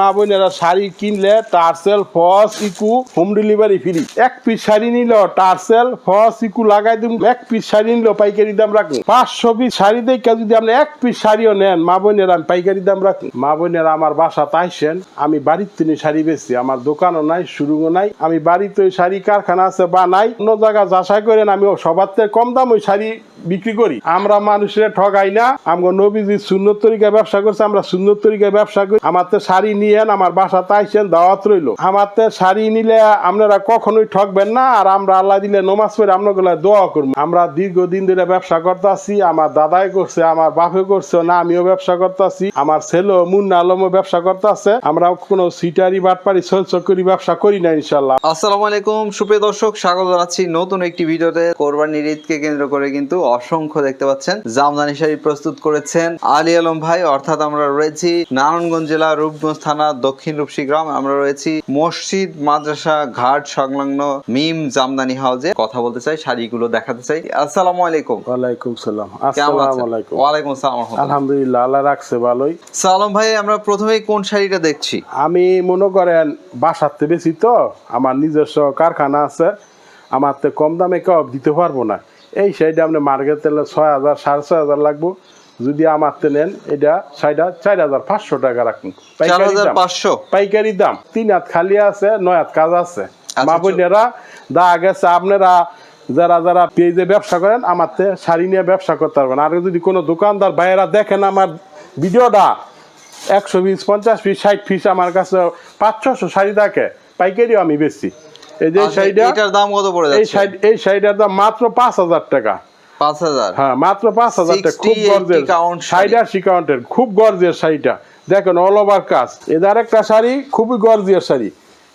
মা বোনেরা শাড়ি কিনলে টার্সেল ফস ইকু হোম ডেলিভারি ফ্রি। এক পিস শাড়ি নিল টার্সেল ফস ইকু লাগাই দিন এক পিস শাড়ি নিল, পাইকারি দাম রাখুন। পাঁচশো পিস শাড়ি দেখে যদি আপনি এক পিস শাড়িও নেন, মা বোনেরা আমি পাইকারি দাম রাখুন মা বোনেরা আমার বাসা তাইছেন আমি বাড়ির তিনি শাড়ি বেচি, আমার দোকানও নাই, শুরুও নাই, আমি বাড়িতে ওই শাড়ি কারখানা আছে বা নাই, অন্য জায়গা যাচাই করেন, আমি সবার থেকে কম দাম ওই শাড়ি বিক্রি করি। আমরা মানুষের ঠগাই না আমরা নবীজি সুন্নত তরিকায় ব্যবসা করছে, আমরা সুন্নত তরিকায় ব্যবসা করি। আমার তো শাড়ি নিয়েন আমার বাসাতে আইসেন দাওয়াত রইল। আমার তো শাড়ি নিলে আপনারা কখনোই ঠকবেন না, আর আমরা আল্লাহ দিলে নমাজ পড়ে আপনাগুলো দোয়া করব। আমরা দীর্ঘদিন ধরে ব্যবসা করতে আছি আমার দাদাই করছে, আমার বাপে করছে, না, আমিও ব্যবসা করতে আছি আমার ছেলে মুন্না আলমও ব্যবসা করতে আছে আমরা কোনো সিটারি, বাটপারি সল করি ব্যবসা করি না ইনশাল্লাহ আসসালামু আলাইকুম, সুপ্রিয় দর্শক, স্বাগত জানাচ্ছি নতুন একটি ভিডিওতে। কোরবানির ঈদকে কেন্দ্র করে কিন্তু অসংখ্য দেখতে পাচ্ছেন। জামদানি শাড়ি প্রস্তুত করেছেন আলী আলম ভাই, অর্থাৎ আমরা রয়েছি নারায়ণগঞ্জ জেলা রূপগঞ্জ থানা দক্ষিণ রূপসী গ্রাম আমরা রয়েছি মসজিদ মাদ্রাসা ঘাট সংলগ্ন মিম জামদানি হাউজে। কথা বলতে চাই শাড়িগুলো দেখাতে চাই। আসসালামু আলাইকুম। ওয়ালাইকুম সালাম। আসসালামু আলাইকুম। ওয়ালাইকুম আসসালাম আলহামদুলিল্লাহ আল্লাহ রাখছে ভালোই। সালাম ভাই আমরা প্রথমেই কোন শাড়িটা দেখছি? আমি মনে করেন বাসাতে বেশি তো আমার নিজস্ব কারখানা আছে আমার তো কম দামে কেউ দিতে পারব না। এই শাড়িটা আপনি মার্কেটে ছয় হাজার সাড়ে ছয় হাজার লাগবো। যদি আমার তে নেন এটা শাড়িটা চার হাজার পাঁচশো টাকা রাখুন। পাইকারি দাম। পাঁচশো? পাইকারি দাম। তিন হাত খালি আছে নয় হাত কাজ আছে। আচ্ছা, মা বোনেরা দা গেছে আপনারা যারা যারা পেজে ব্যবসা করেন আমার শাড়ি নিয়ে ব্যবসা করতে পারবেন। আর যদি কোনো দোকানদার ভাইয়েরা দেখেন আমার ভিডিওটা একশো পিস পঞ্চাশ পিস ষাট পিস আমার কাছে পাঁচ ছশো শাড়ি থাকে পাইকারিও আমি বেশি এই যে এই আচ্ছা, শাড়িটা দাম কত পড়ে এই শাড়ি এই শাড়িটার দাম মাত্র পাঁচ হাজার টাকা। পাঁচ হাজার। হ্যাঁ মাত্র পাঁচ হাজার টাকা খুব 80 গর্জের count শাড়িটা খুব গর্জের শাড়িটা। দেখেন অল ওভার কাজ। এদের একটা শাড়ি খুবই গর্জিয়ার শাড়ি।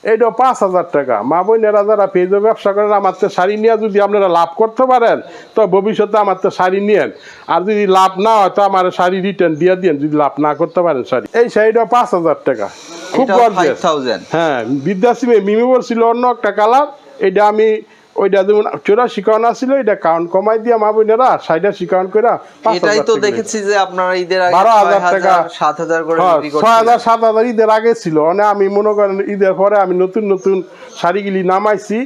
এইটা পাঁচ হাজার টাকা। মা বোনেরা যারা পেজে ব্যবসা করেন আমার তো শাড়ি নিয়ে যদি আপনারা লাভ করতে পারেন তো ভবিষ্যতে আমার তো শাড়ি নিয়েন। আর যদি লাভ না হয় তো আমার শাড়ি রিটার্ন দিয়ে দিন যদি লাভ না করতে পারেন শাড়ি। এই শাড়িটা পাঁচ হাজার টাকা। খুব গর্জিয়াস। হ্যাঁ বিদ্যাসিমে মিমি বলছিল অন্য একটা কালার। এটা আমি ওইটা যেমন চোরা শিকাউন আসছিল এটা কাউন্ট কমাই দিয়া মা বোনেরা সাইডা শিকাউন করে এটাই তো দেখেছি যে আপনারা ঈদের আগে বারো হাজার টাকা। সাত হাজার করে হ্যাঁ, ছয় হাজার সাত হাজার ঈদের আগে ছিল। মানে আমি মনে করেন ঈদের পরে আমি নতুন নতুন শাড়িগুলি নামাইছি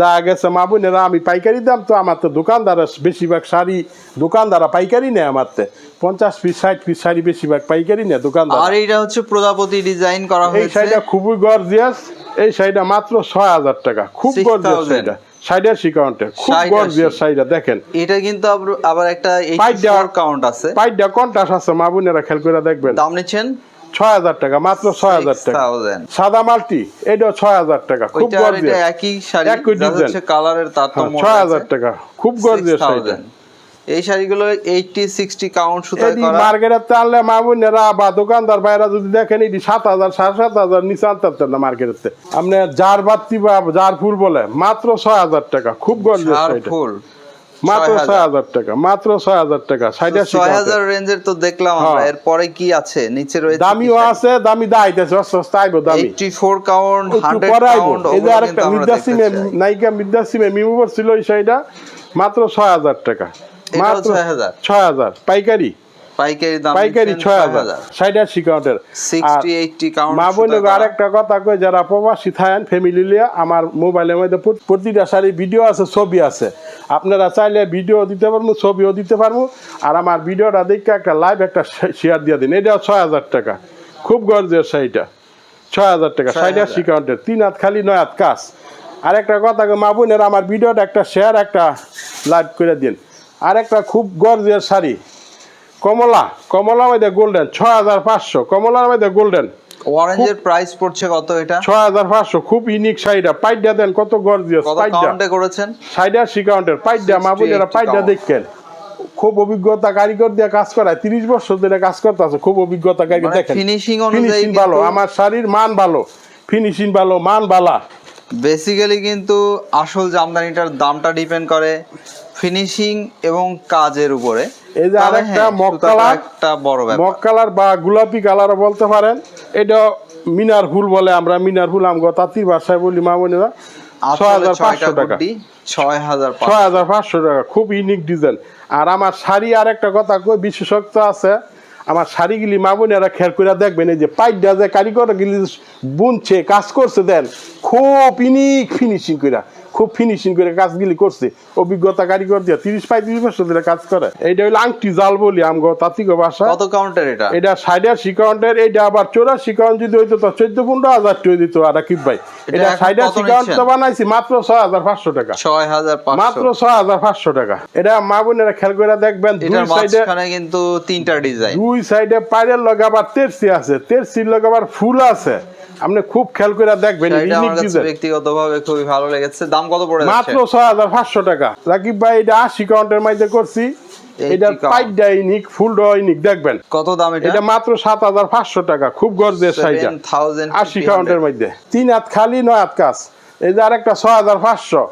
দেখা গেছে মা বোনেরা আমি পাইকারি দাম তো আমার তো দোকানদার বেশিরভাগ শাড়ি দোকানদারা পাইকারি নেয় আমার তো। পঞ্চাশ পিস ষাট পিস শাড়ি বেশিরভাগ পাইকারি নেয় দোকানদার আর এইটা হচ্ছে প্রজাপতি ডিজাইন করা এই হয়েছে। শাড়িটা খুবই গর্জিয়াস এই শাড়িটা মাত্র ছয় হাজার টাকা। খুব 6,000 গর্জিয়াস শাড়িটা। শাড়িটার কাউন্টার খুব 60 গর্জিয়াস শাড়িটা দেখেন। এটা কিন্তু আবার- একটা পাইট দেওয়ার- কাউন্ট আছে। পাইটটা কন্টাস আছে মা বোনেরা খেয়াল করে দেখবেন। দাম নিচ্ছেন? ছয় হাজার টাকা মাত্র ছয় হাজার টাকা। 6000 সাদা মাল্টি এটাও ছয় হাজার টাকা খুব গর্জিয়াস। একই শাড়ি একই ডিজাইন। কালারের তারতম্য ছয় হাজার টাকা খুব গর্জিয়াস শাড়িটা এই শাড়িগুলো এইটটি সিক্সটি কাউন্ট সুতায় এদি করা। মার্কেটে আনলে মা বোনেরা বা দোকানদার ভাইরা যদি দেখেন এটি সাত হাজার সাড়ে সাত হাজার নিচে আনতে না মার্কেটে আপনি জার বাতি বা জার ফুল বলে মাত্র ছয় হাজার টাকা। খুব গর্জিয়াস শাড়িটা। ফুল মাত্র 6,000 ছয় হাজার টাকা মাত্র ছয় হাজার টাকা সাইডে ছয় হাজার রেঞ্জের তো দেখলাম আমরা হ্যাঁ। এরপরে কি আছে? নিচে রয়েছে দামিও আছে দামি দাইতেছে অস্ত অস্ত আইবো দামি। এইটটি ফোর কাউন্ট একটু হান্ড্রেড পরে আইবো। কাউন্ট এই যে আরেকটা মিদ্যাসিমে নায়িকা মিদ্যাসিমে মিমুবর ছিল এই শাড়িটা মাত্র ছয় হাজার টাকা। এটাও মাত্র ছয় হাজার। পাইকারি? পাইকারি দাম পাইকারি ছয় হাজার। শাড়িটা শিকাউন্টের সিক্সটি এইটটি কাউন্ট মা বোন আরেকটা কথা কই যারা প্রবাসী থাকেন ফ্যামিলি লিয়ে আমার মোবাইলের মধ্যে প্রতিটা শাড়ি ভিডিও আছে ছবি আছে। আপনারা চাইলে ভিডিও দিতে পারব ছবিও দিতে পারব। আর আমার ভিডিওটা দেখে একটা লাইভ একটা শেয়ার দিয়ে দিন। এটা ছয় হাজার টাকা। খুব গর্জের শাড়িটা। ছয় হাজার টাকা 6,000 শিকাউন্টের তিন হাত খালি নয় হাত কাজ। আর একটা কথা মা বোনের আমার ভিডিওটা একটা শেয়ার একটা লাইভ করে দিন। আর একটা খুব গর্জের শাড়ি। কমলা কমলা মধ্যে গোল্ডেন ছয় হাজার পাঁচশো কমলার মধ্যে গোল্ডেন অরেঞ্জের প্রাইস পড়ছে কত এটা? ছয় হাজার পাঁচশো খুব ইউনিক শাড়িটা। পাইডা দেন কত গর্জিয়াস পাইডা কাউন্টে করেছেন? শাড়িটা পাইডা মা বোনেরা 60 পাইডা। দেখেন। খুব অভিজ্ঞতা কারিগর দিয়ে কাজ করায় তিরিশ বছর ধরে কাজ করতেছে খুব অভিজ্ঞতা কারিগর মানে দেখেন। অনুযায়ী ফিনিশিং ভালো আমার শাড়ির মান ভালো ফিনিশিং ভালো মান ভালা। বেসিক্যালি কিন্তু আসল জামদানিটার দামটা ডিপেন্ড করে ফিনিশিং এবং কাজের উপরে। এই যে আরেকটা হ্যাঁ, কালার একটা বড় ব্যাপার। মগ কালার বা গোলাপি কালারও বলতে পারেন। এটা মিনার ফুল বলে আমরা মিনার ফুল আমগো তাঁতির ভাষায় বলি মা বোনেরা। ছয় হাজার পাঁচশো টাকা। খুব ইউনিক ডিজাইন আর আমার শাড়ি আর একটা কথা বিশেষত্ব আছে আমার শাড়িগুলি মা বোনেরা খেয়াল করে দেখবেন, এই যে পাইডা যে কারিগর গিলি বুনছে, কাজ করছে, দেন খুব ইনিক ফিনিশিং করে খুব ফিনিশিং করে কাজগুলি করছে। অভিজ্ঞতা কারিগর দিয়ে তিরিশ পঁয়ত্রিশ বছর ধরে কাজ করে। এইটা হলো আংটি জাল বলি আমগো কত কাউন্টার এটা? এটা ষাট আশি কাউন্টের এইটা আবার চৌরাশি কাউন্ট যদি হইতো তো চোদ্দ পনেরো হাজার টাকা দিত আর আকিব ভাই। এটা এটা এখন ষাট আশি কাউন্ট তো বানাইছি মাত্র ছয় হাজার পাঁচশো টাকা। ছয় হাজার মাত্র ছয় হাজার পাঁচশো টাকা। এটা মা বোনেরা খেয়াল করে দেখবেন দুই সাইডে কিন্তু তিনটা ডিজাইন দুই সাইডে পাইরের লগে আবার তেরসি আছে। তেরসির লগে আবার ফুল আছে। আপনি খুব খেয়াল করে দেখবেন। ব্যক্তিগতভাবে খুবই ভালো লেগেছে। দাম কত পড়ে মাত্র ছয় হাজার পাঁচশো টাকা। রাকিব ভাই এটা আশি কাউন্টের মধ্যে করছি। এটা। পাইট ডাইনিক ফুল ডাইনিক দেখবেন। কত দাম এটা? এটা মাত্র সাত হাজার পাঁচশো টাকা খুব গর্জের থাউজেন্ড আশি কাউন্টের মধ্যে তিন হাত খালি নয় হাত কাজ এই যে আরেকটা ছয় হাজার পাঁচশো।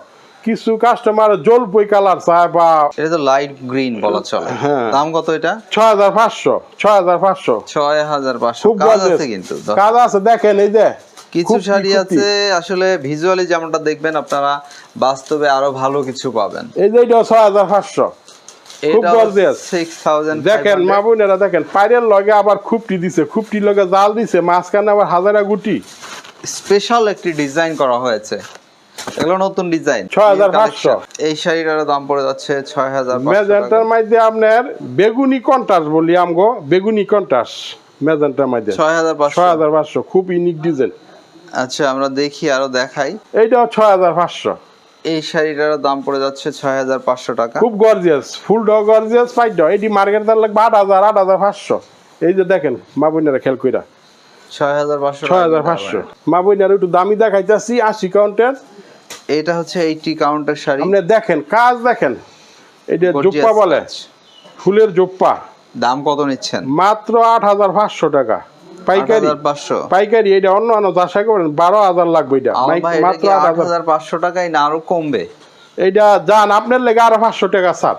কিছু কাস্টমার জলপই কালার চায় বা এটা তো লাইট গ্রিন বলা চলে। হ্যাঁ। দাম কত এটা? ছয় হাজার পাঁচশো ছয় হাজার পাঁচশো। ছয় হাজার পাঁচশো। খুব কাজ আছে কিন্তু। কাজ আছে দেখেন এই যে। কিছু শাড়ি আছে আসলে ভিজুয়ালি যেমনটা দেখবেন আপনারা বাস্তবে আরও ভালো কিছু পাবেন। এই যে এটা ছয় হাজার পাঁচশো। দেখেন মা বোনেরা দেখেন লগে আবার খুপটি দিছে খুপটির লগে জাল দিছে মাঝখানে আবার হাজারা গুটি। স্পেশাল একটি ডিজাইন করা হয়েছে। এগুলো নতুন ডিজাইন। 6500 এই শাড়িটার দাম পড়ে যাচ্ছে ছয় হাজার মেজেন্টার মধ্যে আপনার বেগুনি কন্টাস বলি আমগো বেগুনি কন্টাস মেজেন্টার মধ্যে ছয় হাজার ছয় হাজার পাঁচশো খুব ইউনিক ডিজাইন আচ্ছা আমরা দেখি আরও দেখাই। এইটাও ছয় হাজার পাঁচশো। এই শাড়িটার দাম পড়ে যাচ্ছে ছয় হাজার পাঁচশো টাকা। খুব গর্জিয়াস ফুল ড গর্জিয়াস পাইট এটি মার্কেট দাম লাগবে আট হাজার আট হাজার পাঁচশো। এই যে দেখেন মা বোনেরা খেয়াল কইরা। ছয় হাজার পাঁচশো ছয় হাজার পাঁচশো। মা বোনেরা একটু দামি দেখাইতেছি আশি কাউন্টের এটা হচ্ছে এইটি কাউন্টার শাড়ি। আপনি দেখেন কাজ দেখেন। এটা জোপ্পা বলে ফুলের জোপ্পা। দাম কত নিচ্ছেন? মাত্র আট হাজার পাঁচশো টাকা। পাইকারি? পাইকারি এটা অন্য অন্য আশা করেন বারো হাজার লাগবে এটা। মাত্র আট হাজার। পাঁচশো টাকায় না আরও কমবে? এইটা যান আপনার লেগে আরও পাঁচশো টাকা স্যার।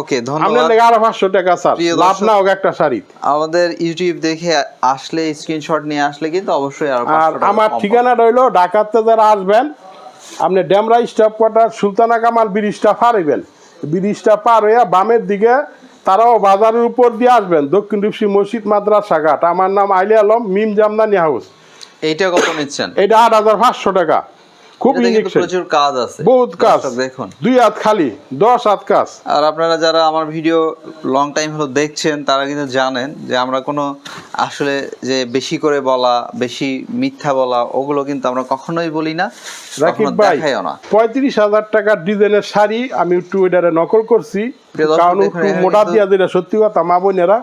ওকে ধন্যবাদ। লেগে আরও পাঁচশো টাকা স্যার। লাভ না হোক একটা শাড়ি। আমাদের ইউটিউব দেখে আসলে স্ক্রিনশট নিয়ে আসলে কিন্তু অবশ্যই আর আমার কম ঠিকানা রইল ঢাকাতে যারা আসবেন আপনি ড্যামরা স্টাফ কোয়ার্টার সুলতানা কামাল ব্রিজটা পারিবেন ব্রিজটা পার হইয়া বামের দিকে তারাও বাজারের উপর দিয়ে আসবেন। দক্ষিণ রূপসী মসজিদ মাদ্রাসা ঘাট। আমার নাম আইলি আলম মিম জামদানি হাউস। এইটা কত নিচ্ছেন? এটা আট হাজার পাঁচশো টাকা। খুব ইউনিক প্রচুর কাজ আছে। বহুত কাজ। দেখুন। দুই হাত খালি দশ হাত কাজ। আর আপনারা যারা আমার ভিডিও লং টাইম হলো দেখছেন তারা কিন্তু জানেন যে আমরা কোনো আসলে যে বেশি করে বলা বেশি মিথ্যা বলা ওগুলো কিন্তু আমরা কখনোই বলি না রাকিব ভাই পঁয়ত্রিশ হাজার টাকার ডিজাইনের শাড়ি আমি একটু এটারে নকল করছি কারণ মোটা দিয়া যেটা সত্যি কথা মা বোনেরা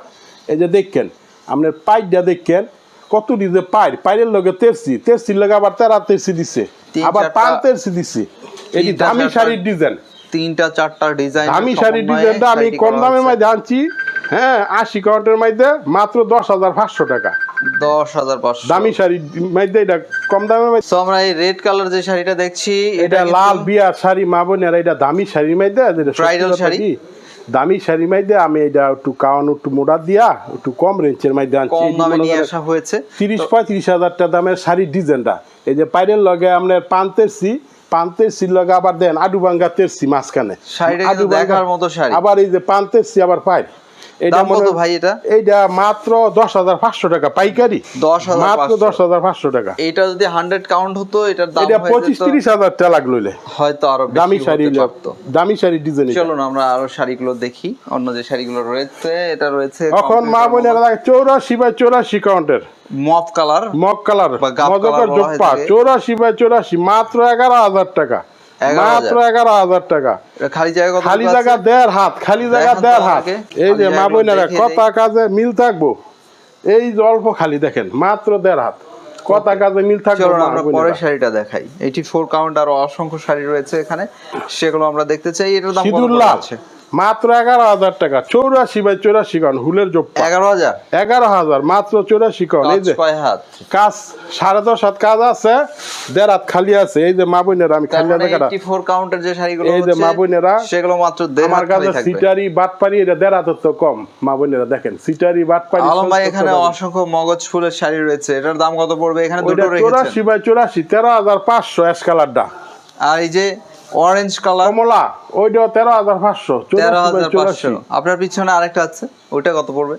এই যে দেখেন আপনার পাইডটা দেখেন কত ডিজে পাইর? পাইরের লগে তেরসি তেরসির লগে আবার তেরা তেরসি দিছে। আবার পান তেরসি দিছে। এটি দামি শাড়ির ডিজাইন। তিনটা চারটা ডিজাইন দামি শাড়ির ডিজাইনটা আমি কম দামের মধ্যে আনছি। হ্যাঁ আশি কাউন্টের মধ্যে মাত্র দশ হাজার পাঁচশো টাকা। দশ হাজার পাঁচশো। দামি শাড়ির মধ্যে এটা কম দামের মধ্যে তো আমরা এই রেড কালার যে শাড়িটা দেখছি এটা লাল বিয়ার শাড়ি মা বোনেরা এটা দামি শাড়ির মধ্যে সত্যি শাড়ি? দামি শাড়ি মধ্যে আমি এটা একটু কাওয়ানো একটু মোটা দিয়া একটু কম রেঞ্জের মধ্যে আনছি। কম দামে নিয়ে আসা হয়েছে। তিরিশ পঁয়ত্রিশ হাজার টাকা দামের শাড়ির ডিজাইনটা। এই যে পাইরের লগে আপনার পান্তের সি লগে আবার দেন আডু তেরছি মাঝখানে। আবার এই যে পান্তের সি আবার পাই এটা কত ভাই এটা? এইটা মাত্র দশ হাজার পাঁচশো টাকা পাইকারি। 10,500 মাত্র দশ হাজার পাঁচশো টাকা। এটা যদি হান্ড্রেড কাউন্ট হতো এটার দাম এটা পঁচিশ তিরিশ হাজার টাকা লাগল হয়তো আরও দামি শাড়ি। দামি শাড়ি ডিজাইন চলুন আমরা আরও শাড়িগুলো দেখি। অন্য যে শাড়িগুলো রয়েছে এটা রয়েছে এখন মা বোনেরা চৌরাশি বাই চৌরাশি কাউন্টের মফ কালার কালার মজকার জোপ্পা। চৌরাশি বাই চৌরাশি মাত্র এগারো হাজার টাকা। 11,000 মাত্র এগারো হাজার টাকা। খালি জায়গা খালি জায়গা দেড় হাত খালি জায়গা দেড় হাত এই যে মা বোনেরা কথা কাজে মিল থাকব? এই অল্প খালি দেখেন মাত্র দেড় হাত। কথা কাজে মিল থাকব আমরা পরের শাড়িটা দেখাই। এইটি ফোর কাউন্ট আরও অসংখ্য শাড়ি রয়েছে এখানে। সেগুলো আমরা দেখতে চাই। এটা দাম কত আছে? মাত্র এগারো হাজার টাকা। চৌরাশি বাই চৌরাশি কাউন্ট হুলের জোপ্পা। এগারো হাজার? এগারো হাজার মাত্র চৌরাশি কাউন্ট এই যে কাজ সাড়ে দশ হাত কাজ আছে দেড় হাত খালি আছে এই যে মা বোনেরা আমি খালি দেখাটা। ফোর কাউন্টের যে শাড়িগুলো এই যে মা বোনেরা, সেগুলো মাত্র আমার কাছে সিটারি বাটপারি এটা দেড় হাতের তো কম মা বোনেরা দেখেন সিটারি বাটপারি আলম ভাই এখানে অসংখ্য মগজ ফুলের শাড়ি রয়েছে এটার দাম কত পড়বে? এখানে দুটো রেখেছেন। চৌরাশি বাই চৌরাশি তেরো হাজার পাঁচশো অ্যাশ কালারটা আর এই যে অরেঞ্জ কালার কমলা ওইটা তেরো হাজার পাঁচশো তেরো হাজার পাঁচশো। আপনার পিছনে আরেকটা আছে ওইটা কত পড়বে?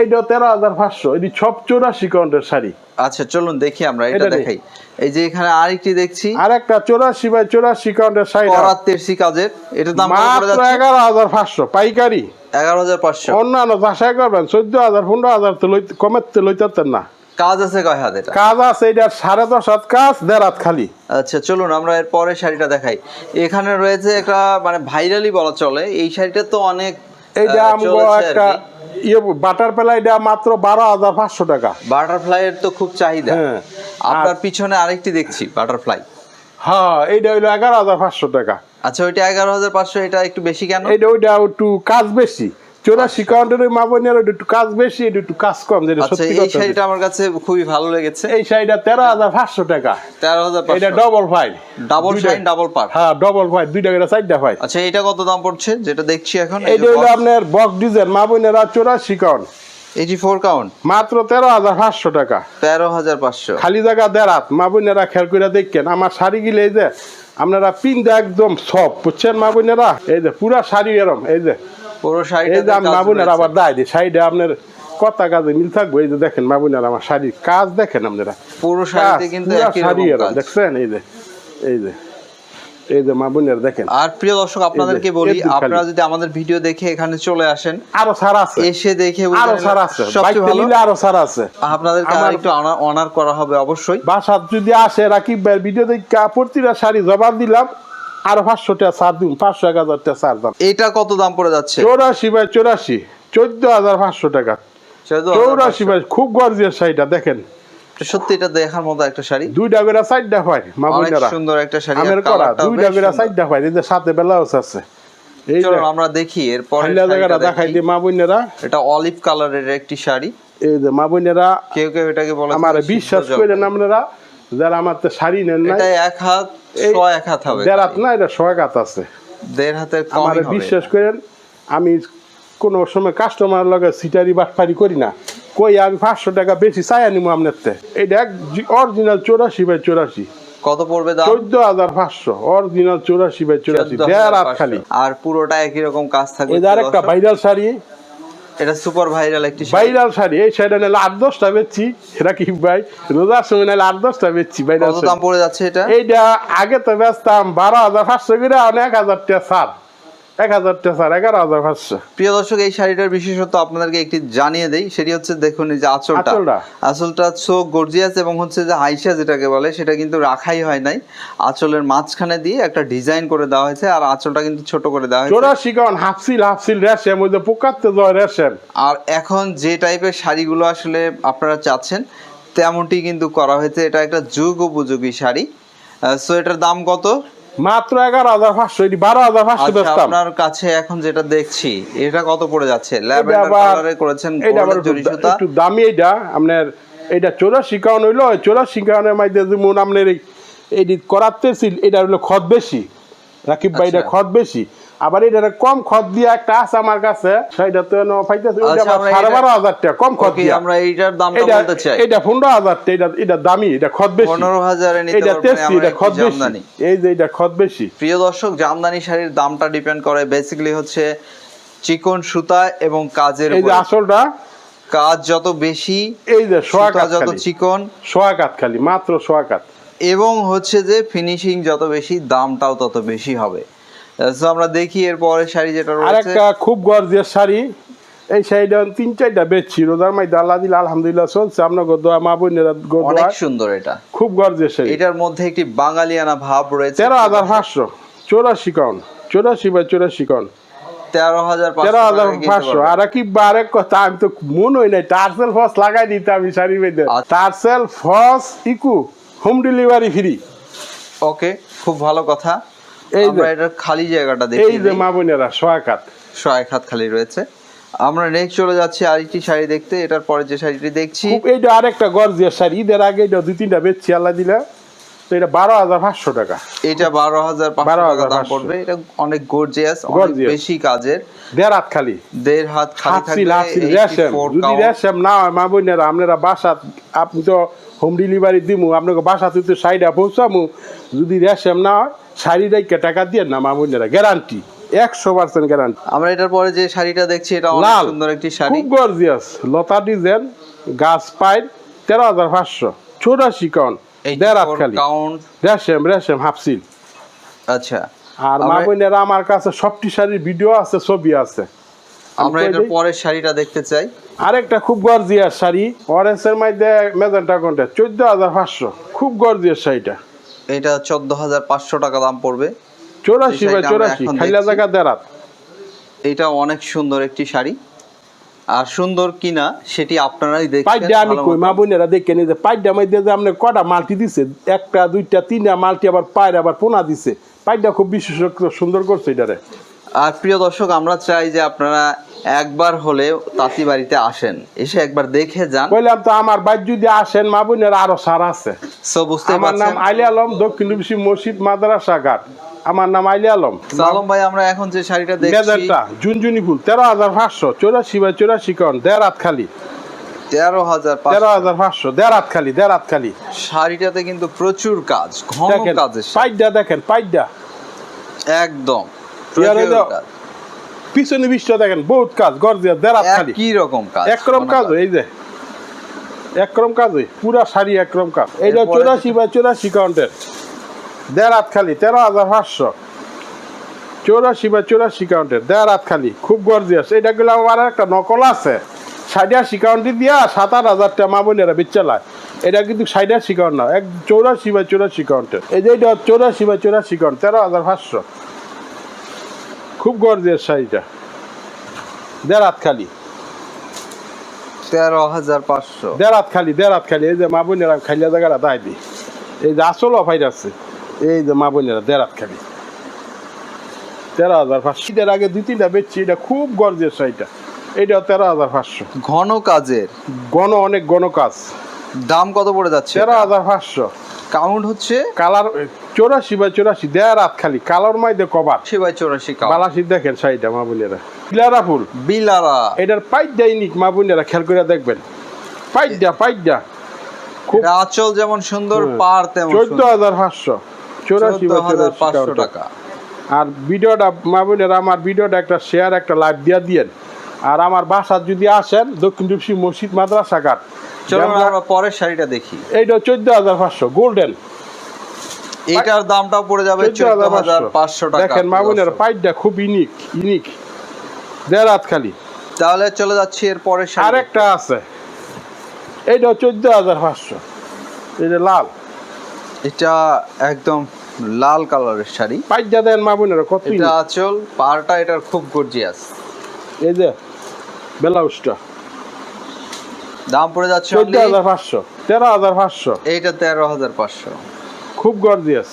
এইটা তেরো হাজার পাঁচশো এটি সব চৌরাশি কাউন্টের শাড়ি। আচ্ছা চলুন দেখি আমরা এটা এটা দেখাই। এই যে এখানে আরেকটি দেখছি। আর একটা চৌরাশি বাই চৌরাশি কাউন্টের শাড়ি। তেরসি কাজের এটার দাম মাত্র এগারো হাজার পাঁচশো পাইকারি। এগারো হাজার পাঁচশো। অন্যান্য চাষাই করবেন চোদ্দ হাজার পনেরো হাজার তো লইতে কমেতে লইতেন না। কাজ আছে কয় হাত এটা? কাজ আছে এটার সাড়ে দশ হাত কাজ দেড় হাত খালি। আচ্ছা চলুন আমরা এর পরের শাড়িটা দেখাই। এখানে রয়েছে একটা মানে ভাইরালি বলা চলে। এই শাড়িটা তো অনেক এইটা আমগো একটা ইয়ে বাটার এটা মাত্র বারো হাজার পাঁচশো টাকা। বাটারফ্লাই এর তো খুব চাহিদা। হ্যাঁ। আপনার পিছনে আরেকটি দেখছি বাটারফ্লাই। হ্যাঁ এইটা হইল এগারো হাজার পাঁচশো টাকা। আচ্ছা ওইটা এগারো হাজার পাঁচশো এটা একটু বেশি কেন? এইটা ওইটা একটু কাজ বেশি। চৌরাশি একটু কাজ বেশি একটু কাজ কম যেটা আচ্ছা সত্যি এই শাড়িটা আমার কাছে খুবই ভালো লেগেছে। এই শাড়িটা তেরো হাজার পাঁচশো টাকা। তেরো হাজার এটা double file double shine double পার হ্যাঁ ডবল ফাইল দুইটা করে চারটা ফাইল আচ্ছা এটা কত দাম পড়ছে? যেটা দেখছি এখন এইটা হইল আপনার বক্স ডিজাইন মা বোনেরা চৌরাশি কাউন্ট এইটি ফোর কাউন্ট মাত্র তেরো হাজার পাঁচশো টাকা। তেরো হাজার পাঁচশো। খালি জায়গা দেড়াত মা বোনেরা খেয়াল করে দেখেন আমার শাড়ি গিলে এই যে আপনারা পিনটা একদম সব বুঝছেন মা বোনেরা এই যে পুরা শাড়ি এরম এই যে। পুরো এই শাড়িটা যে আমি মা আবার দায় দিই শাড়িটা আপনার কত কাজে মিল থাকব এই যে দেখেন মা বোনেরা আমার শাড়ির কাজ দেখেন আপনারা। পুরো শাড়িতে কিন্তু একই রকম দেখছেন? এই যে এই যে এই যে মা বোনেরা দেখেন। আর প্রিয় দর্শক আপনাদেরকে বলি আপনারা যদি আমাদের ভিডিও দেখে এখানে চলে আসেন আরও সারা আছে। এসে দেখে আরও সারা আছে। ভালো। নিলে আরও সারা আছে। আপনাদেরকে আর একটু অনার করা হবে অবশ্যই। বাসাত যদি আসে রাকিব ভাই ভিডিও দেখে প্রতিটা শাড়ি জবাব দিলাম। আরও পাঁচশো টাকা ছাড় দিন পাঁচশো এক হাজার টাকা ছাড় দাম এটা কত দাম পড়ে যাচ্ছে? চৌরাশি বাই চৌরাশি। চোদ্দ হাজার পাঁচশো টাকা। চৌরাশি বাই খুব গর্জিয়াস শাড়িটা দেখেন। সত্যি এটা দেখার মতো একটা শাড়ি। দুইটা হয় মা বোনেরা। সুন্দর একটা শাড়ি আমের করা দুইটা হয় এই সাথে বেলাউস আছে। আমরা দেখি এর পরের জায়গাটা দেখাই দিই মা বোনেরা। এটা অলিভ কালারের একটি শাড়ি। এই যে মা বোনেরা কেউ কেউ এটাকে বলে আমার বিশ্বাস করেন আপনারা যারা আমার তো শাড়ি নেন না এটা এক হাত এক হাত হবে দেড় হাত না এটা ছয় হাত আছে। দেড় হাতের আমার বিশ্বাস করেন আমি কোনো সময় কাস্টমার লগে সিটারি বাটফারি করি না। কই আমি পাঁচশো টাকা বেশি চাই আনিমু আপনার তে এটা এক অরিজিনাল চৌরাশি বাই চৌরাশি। কত পড়বে দাম? চোদ্দ হাজার পাঁচশো অরিজিনাল চৌরাশি বাই চৌরাশি দেড় হাত খালি। আর পুরোটা একই রকম কাজ থাকবে? যে আরেকটা ভাইরাল শাড়ি এটা সুপার ভাইরাল একটি ভাইরাল শাড়ি এই শাড়িটা নিলে আট দশটা বেচছি। সেটা কি ভাই রোজার সময় নিলে আট দশটা বেচছি ভাইরাল দাম পড়ে যাচ্ছে এটা? এইটা আগে তো বেচতাম বারো হাজার পাঁচশো করে অনেক হাজার টাকা ছাড়। এক হাজার এগারো হাজার পাঁচশো। প্রিয় দর্শক এই শাড়িটার আপনাদেরকে একটি জানিয়ে দেই। সেটি হচ্ছে দেখুন এই যে আঁচলটা। আঁচলটা। সো গর্জিয়াস এবং হচ্ছে যে হাইসা যেটাকে বলে সেটা কিন্তু রাখাই হয় নাই। আঁচলের মাঝখানে দিয়ে একটা ডিজাইন করে দেওয়া হয়েছে আর আঁচলটা কিন্তু ছোট করে দেওয়া হয়েছে। হাফসিল হাফসিল রেশম ওই যে পোকাতে জয় রেশম। আর এখন যে টাইপের শাড়িগুলো আসলে আপনারা চাচ্ছেন তেমনটি কিন্তু করা হয়েছে। এটা একটা যুগ উপযোগী শাড়ি। সো এটার দাম কত? মাত্র এগারো হাজার পাঁচশো এটি বারো হাজার পাঁচশো আচ্ছা বেচতাম আপনার কাছে এখন যেটা দেখছি এটা কত পড়ে যাচ্ছে? ল্যাভেন্ডার করেছেন এটা একটু- দামি এটা আপনার এটা চৌরাশি কারণ হইল চৌরাশি কারণের মধ্যে যেমন আপনার এই এটি করাতে এটা হলো খত বেশি। রাকিব ভাই এটা আচ্ছা। খত বেশি। আবার এটা কম খত দিয়া একটা আছে আমার কাছে সেটা তো পাইতেছে আচ্ছা, সাড়ে বারো হাজার টাকা কম খত দিয়া। আমরা এইটার দামটা এটা বলতে চাই। এটা পনেরো হাজার টাকা এটা দামি এটা খত বেশি। পনেরো হাজারে এটা পারবেন এটা খত বেশি। এই যে এটা খত বেশি। প্রিয় দর্শক জামদানি শাড়ির দামটা ডিপেন্ড করে বেসিক্যালি হচ্ছে চিকন সুতা এবং কাজের এই যে আসলটা কাজ যত বেশি এই যে সোয়া যত চিকন। সোয়া কাত খালি মাত্র সোয়া কাত এবং হচ্ছে যে ফিনিশিং যত বেশি দামটাও তত বেশি হবে। আমরা দেখি এর পরের শাড়ি যেটা রয়েছে। আরেকটা খুব গর্জিয়াস শাড়ি। এই শাড়িটা তিন চারটা বেচছি। রোজার মাইতে আল্লাহ দিলে আলহামদুলিল্লাহ চলছে। আপনার গোদোয়া মা বোনেরা গোদোয়া অনেক সুন্দর এটা। খুব গর্জিয়াস শাড়ি। এটার মধ্যে একটি বাঙালিয়ানা ভাব রয়েছে। তেরো হাজার পাঁচশো। চৌরাশি কাউন চৌরাশি বাই চৌরাশি কাউন তেরো হাজার তেরো হাজার পাঁচশো। আর কি আরেক কথা আমি তো মনে হয় নাই টার্সেল ফস লাগাই দিতে আমি শাড়ি বেঁধে আচ্ছা। টার্সেল ফস ইকু হোম ডেলিভারি ফ্রি। ওকে খুব ভালো কথা। আমরা এটার খালি জায়গাটা এই যে মা বোনেরা সোয়া খালি রয়েছে। আমরা নেক্সট চলে যাচ্ছি আরেকটি শাড়ি দেখতে এটার পরে যে শাড়িটি দেখছি। এইটা আরেকটা গর্জিয়াস শাড়ি। ঈদের আগে এটা দুই তিনটা বেচছি আল্লাহ দিলে। তো এটা বারো হাজার পাঁচশো টাকা। এটা বারো হাজার পাঁচশো টাকা দাম পড়বে। এটা অনেক গর্জিয়াস অনেক বেশি কাজের। দেড় হাত খালি। দেড় হাত খালি হাফসিল থাকবে হাফসিল 84 রেশম। যদি রেশম না হয় মা বোনেরা আপনারা বাসাত আপনি তো হোম ডেলিভারি দিমু আপনাকে বাসাতে তো শাড়িটা পৌঁছামু। যদি রেশম না হয় শাড়ি রেখে টাকা দিয়ে না গ্যারান্টি একশো পার্সেন্ট গ্যারান্টি আমরা এটার পরে যে শাড়িটা দেখছি এটা লাল সুন্দর একটি শাড়ি। খুব গর্জিয়াস লতা ডিজাইন গাছ পাইন তেরো হাজার পাঁচশো চৌরাশি কন দেড় খালি। রেশম রেশম হাফসিল আচ্ছা। আর মা আমরা- বোনেরা আমার কাছে সবটি শাড়ির ভিডিও আছে ছবি আছে। আমরা এটার পরের শাড়িটা দেখতে চাই। আরেকটা খুব গর্জিয়াস শাড়ি অরেঞ্জের মধ্যে মেজেন্টা কোনটা? চোদ্দ হাজার পাঁচশো খুব গর্জিয়াস শাড়িটা। এটা চোদ্দ হাজার পাঁচশো টাকা দাম পড়বে। চৌরাশি বাই চৌরাশি। খাইলা জায়গা দেড়াত। এটা অনেক সুন্দর একটি শাড়ি। আর সুন্দর কিনা সেটি আপনারাই দেখছেন পাইডা আমি কই মা বোনেরা দেখে নিয়ে যে পাইডা মধ্যে যে আপনি কটা মালটি দিছে? একটা দুইটা তিনটা মাল্টি আবার পায়ের আবার পোনা দিছে। পাইডা খুব বিশেষ সুন্দর করছে এটারে। আর প্রিয় দর্শক আমরা চাই যে আপনারা একবার হলেও তাঁতি বাড়িতে আসেন। এসে একবার দেখে যান। কইলাম তো আমার বাইর যদি আসেন মা বোনেরা আরও সারা আছে। সো বুঝতে আমার নাম আলী আলম দক্ষিণ বিশি মসজিদ মাদ্রাসা ঘাট। আমার নাম আলী আলম। সালম ভাই আমরা এখন যে শাড়িটা দেখছি জুনজুনি ফুল। তেরো হাজার পাঁচশো চৌরাশি বাই চৌরাশি কন দেড় খালি। তেরো হাজার তেরো হাজার পাঁচশো দেড় হাত খালি দেড় হাত খালি। শাড়িটাতে কিন্তু প্রচুর কাজ ঘন শাড়ি। পাইডা দেখেন পাইডা। একদম। পিছনে বৃষ্টি দেখেন বহুত কাজ গর্জিয়া খালি। একই রকম কাজ একরম কাজ এই যে। একরম কাজ ওই পুরা শাড়ি একরম কাজ। এইটা চৌরাশি বাই চৌরাশি কাউন্টের খালি তেরো হাজার পাঁচশো। চৌরাশি চৌরাশি কাউন্টের দেড় খালি খুব গর্জিয়াস। এটা গুলো আমার একটা নকল আছে। ষাট আশি কাউন্টি দিয়া সাত আট হাজার টাকা মা বোনেরা বিচ্চালায় এটা কিন্তু ষাট আশি কাউন্ট না এক চৌরাশি বাই চৌরাশি কাউন্টের এই যে এটা চৌরাশি বাই চৌরাশি কাউন্ট তেরো হাজার পাঁচশো। খুব গর্জের শাড়িটা। দেড় হাত খালি। তেরো হাজার পাঁচশো। দেড়াত খালি দেড়াত খালি। এই যে মা বোনেরা খাইলা জায়গাটা দায় দি। এই যে আসল অফাইর আছে এই যে মা বোনেরা দেড়াত খালি। তেরো হাজার পাঁচশো। শীতের আগে দুই তিনটা বেচছি এটা খুব গর্জের শাড়িটা। এইটা তেরো হাজার পাঁচশো। ঘন কাজের। গণ অনেক ঘন কাজ। দাম কত পড়ে যাচ্ছে? তেরো হাজার পাঁচশো। কাউন্ট হচ্ছে? কালার চৌরাশি বাই চৌরাশি দেড়াত খালি। কালার মাইদে কবার আশি বাই চৌরাশি বালাশি দেখেন শাড়িটা মা বোনেরা। পিলারা ফুল। বিলারা। এটার পাইট ইনিক মা বোনেরা খেয়াল করে দেখবেন। পাইডা খুব এটা আঁচল যেমন সুন্দর হুম। পার তেমন চোদ্দ হাজার পাঁচশো। চৌরাশি পাঁচশো টাকা। আর ভিডিওটা মা বোনের আমার ভিডিওটা একটা শেয়ার একটা লাইভ দিয়া দিয়েন। আর আমার বাসার যদি আসেন দক্ষিণ রূপসী মসজিদ মাদ্রাসা ঘাট চলো আমরা- পরের শাড়িটা দেখি। এইটা চোদ্দ হাজার পাঁচশো গোল্ডেন। এটার দামটাও পড়ে যাবে চোদ্দ হাজার পাঁচশো। টাকা দেখেন মা বোনের পাইটটা খুব ইউনিক ইউনিক দেড় হাত খালি। তাহলে চলে যাচ্ছি এর পরের শাড়ি আরেকটা আছে। এইটা চোদ্দ হাজার পাঁচশো। এটা লাল। এটা একদম লাল কালারের শাড়ি। পাইটটা দেন মা বোনের কত এটা। আঁচল পারটা এটার খুব গর্জিয়াস এই যে ব্লাউজটা। দাম পড়ে যাচ্ছে চোদ্দ হাজার পাঁচশো তেরো হাজার পাঁচশো। এইটা তেরো হাজার পাঁচশো। খুব গর্জিয়াস।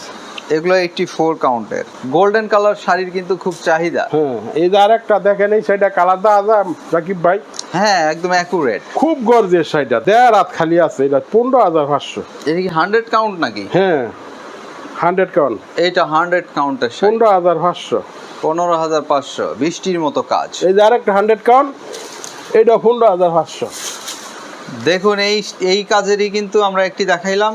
এগুলো এইটটি ফোর কাউন্টের গোল্ডেন কালার শাড়ির কিন্তু খুব চাহিদা। হ্যাঁ এই যে আরেকটা দেখেন এই শাড়িটা কালার দা আছে রাকিব ভাই। হ্যাঁ একদম অ্যাকুরেট খুব গর্জিয়াস শাড়িটা দেড় রাত খালি আছে এটা পনেরো হাজার পাঁচশো। এটা কি হান্ড্রেড কাউন্ট নাকি? হ্যাঁ হান্ড্রেড কাউন্ট এইটা হান্ড্রেড কাউন্টের পনেরো হাজার পাঁচশো। পনেরো হাজার পাঁচশো বৃষ্টির মতো কাজ। এই যে আরেকটা হান্ড্রেড কাউন্ট এইটা পনেরো হাজার পাঁচশো। দেখুন এই এই কাজেরই কিন্তু আমরা একটি দেখাইলাম।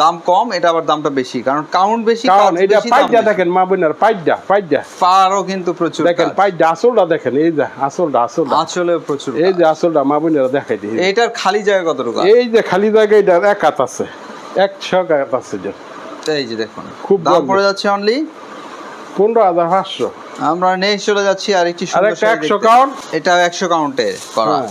দাম কম এটা আবার দামটা বেশি। কারণ কাউন্ট বেশি কারণ এটা পাইডা দেখেন মা বোনের পাইডা পাইডা পারও কিন্তু প্রচুর দেখেন। পাইডা আসলটা দেখেন এই যে আসলটা আসলটা। আঁচলেও প্রচুর এই যে আসলটা মা বোনেরা দেখাই দিই। এইটার খালি জায়গা কতটুকু? এই যে খালি জায়গায় এটা এক হাত আছে একশো হাত আছে যে। এই যে দেখুন খুব দাম পড়ে যাচ্ছে অনলি পনেরো হাজার পাঁচশো। আমরা নেক্সট চলে যাচ্ছি আর একটি সুন্দর 100 দেখতে। এটা একশো কাউন্টে করা। হ্যাঁ।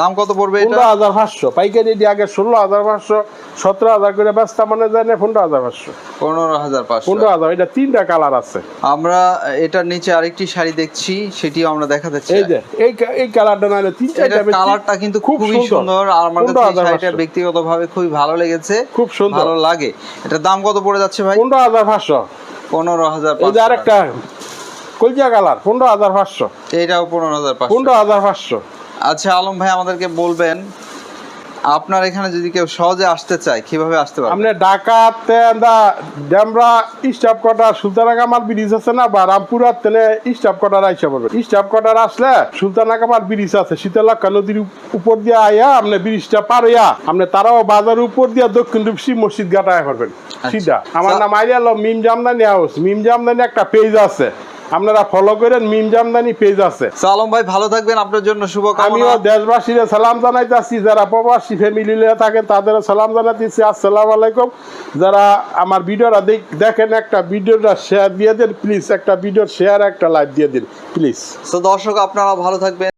দাম কত পড়বে এটা? পনেরো হাজার পাঁচশো। পাইকারি দিয়ে আগে ষোলো হাজার পাঁচশো সতেরো হাজার করে ব্যস্তা মানে যায় না পনেরো হাজার পাঁচশো। পনেরো হাজার পাঁচশো। পনেরো হাজার এটা তিনটা কালার আছে। আমরা এটার নিচে আরেকটি শাড়ি দেখছি সেটিও আমরা দেখাতে চাই। এই যে এই এই কালারটা নাহলে তিন চারটা কালারটা কিন্তু খুব খুবই সুন্দর। আর আমার কাছে এই শাড়িটা ব্যক্তিগতভাবে খুবই ভালো লেগেছে খুব সুন্দর। ভালো লাগে। এটার দাম কত পড়ে যাচ্ছে ভাই? পনেরো হাজার পাঁচশো। পনেরো হাজার এই যে আরেকটা কলজা কালার পনেরো হাজার পাঁচশো। এটাও পনেরো হাজার পনেরো হাজার পাঁচশো। আচ্ছা আলম ভাই আমাদেরকে বলবেন আপনার এখানে যদি কেউ সহজে আসতে চায় কীভাবে আসতে পারবে? আপনি ঢাকাতে Demra staff quarter Sultana Kamal bridge আছে না বা রামপুরার তেনে স্টাফ কোয়ার্টার আইসা পড়বে। স্টাফ কোয়ার্টার আসলে সুলতানা কামাল ব্রিজ আছে শীতলাক্ষা নদীর উপর দিয়ে আইয়া আপনি ব্রিজটা পার হইয়া আপনি তারাও বাজার উপর দিয়ে দক্ষিণ রূপসী মসজিদ ঘাটায় পারবেন সিধা। আমার নাম আইয়া মিম জামদানি হাউস। মিম জামদানি একটা পেজ আছে। আপনারা ফলো করেন মিম জামদানি পেজ আছে। সালাম ভাই ভালো থাকবেন আপনার জন্য আমিও শুভকামনা দেশবাসীর সালাম জানাইতেছি যারা প্রবাসী ফ্যামিলি থাকেন তাদের সালাম জানাইতেছি। আসসালাম আলাইকুম। যারা আমার ভিডিওটা দেখ- দেখেন একটা ভিডিওটা শেয়ার দিয়ে দিন প্লিজ একটা ভিডিও শেয়ার একটা লাইক দিয়ে দিন প্লিজ তো দর্শক আপনারা ভালো থাকবেন।